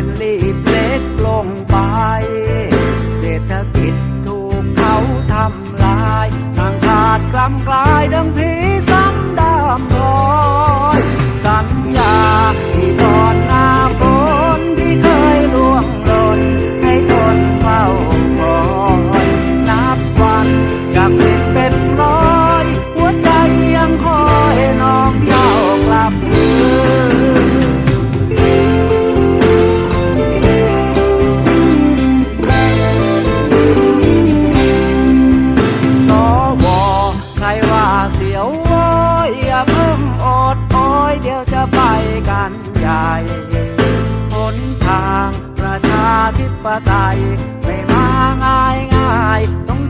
suddenly กันใหญ่หนทางประชาธิปไตยไม่มาง่ายง่ายต้อง